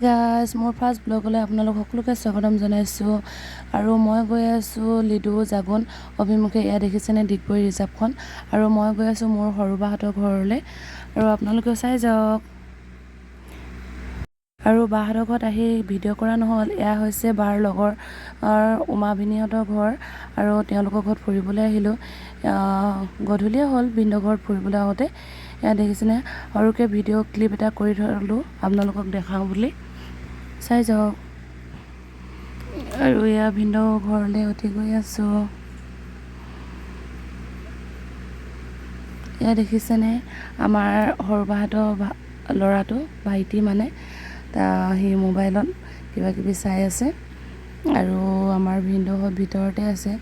Guys মোৰ first ব্লগলৈ আপোনালোক সকলোকে স্বাগতম জনাইছোঁ। আৰু মই গৈ আছোঁ লিডু জাগোন। অভিমুখে এয়া দেখিছেনে ডিগবৈ ৰিজাৰ্ভখন? আৰু মই গৈ আছোঁ মোৰ সৰু বাহঁতৰ ঘৰলৈ। আৰু আপোনালোকেও চাই যাওক। আৰু বাহঁতৰ ঘৰত আহি ভিডিঅ' কৰা নহ'ল। এয়া হৈছে বাৰ লগৰ উমা ভিনিহঁতৰ ঘৰ। আৰু তেওঁলোকৰ ঘৰত ফুৰিবলৈ আহিলোঁ। আহ, গধূলিয়ে হ'ল ভিনদেউ ঘৰত ফুৰিবলৈ আহোঁতে। এয়া দেখিছেনে? সৰুকৈ ভিডিঅ' ক্লিপ এটা কৰি থ'লোঁ। আপোনালোকক দেখাওঁ বুলি। চাই যাওক। আৰু এয়া ভিনদেউ ঘৰলৈ উঠি গৈ আছোঁ। এয়া দেখিছেনে? আমাৰ সৰু বাহঁতৰ ভা- ল'ৰাটো ভাইটি মানে সি মোবাইলত কিবা কিবি চাই আছে। আৰু আমাৰ ভিনদেউহঁত ভিতৰতে আছে।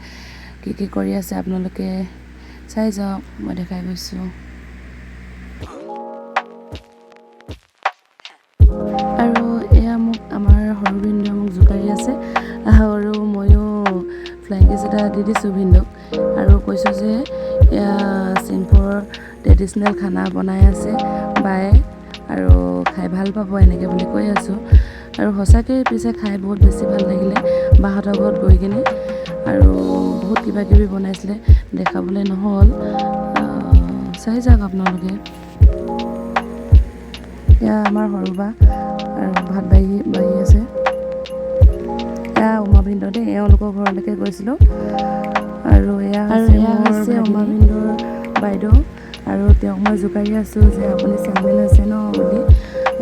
কি কি কৰি আছে আপোনালোকে? চাই যাওক মই দেখাই গৈছোঁ। আৰু ময়ো ফ্লাইং কিছ এটা দি দিছোঁ ভিনদেউক। আৰু কৈছোঁ যে চিম্পুৰ ট্ৰেডিশ্যনেল খানা বনাই আছে বায়ে আৰু খাই ভাল পাব এনেকৈ বুলি কৈ আছোঁ। আৰু সঁচাকৈ পিছে খাই বহুত বেছি ভাল লাগিলে বাহঁতৰ ঘৰত গৈ কিনে। আৰু বহুত কিবা কিবি বনাইছিলে দেখাবলৈ নহ'ল। চাই যাওক আপোনালোকে। এয়া আমাৰ সৰু বা আৰু ভাত বাঢ়ি বাঢ়ি আছে। এয়া উমা ভিনদেউ দেই এওঁলোকৰ ঘৰলৈকে গৈছিলোঁ। আৰু এয়া আৰু এয়া হৈছে উমা ভিনদেউৰ বাইদেউ। আৰু তেওঁক মই জোকাৰি আছোঁ যে আপুনি চেংমেন হৈছে ন বুলি।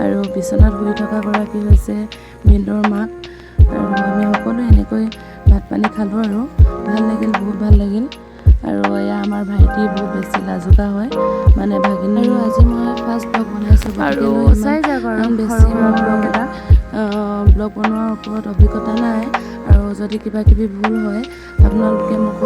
আৰু বিচনাত শুই থকা গৰাকী হৈছে ভিনদেউৰ মাক। আৰু আমি সকলোৱে এনেকৈ ভাত পানী খালোঁ আৰু। ভাল লাগিল বহুত ভাল লাগিল। আৰু এয়া আমাৰ ভাইটি বহুত বেছি লাজুকা হয়। মানে ভাগিনী আৰু আজি মই ফাৰ্ষ্ট ব্লগ বনাইছোঁ আৰু চাই যাওক আৰু বেছি বনোৱাৰ ওপৰত অভিজ্ঞতা নাই। আৰু যদি কিবা কিবি ভুল হয় আপোনালোকে মোক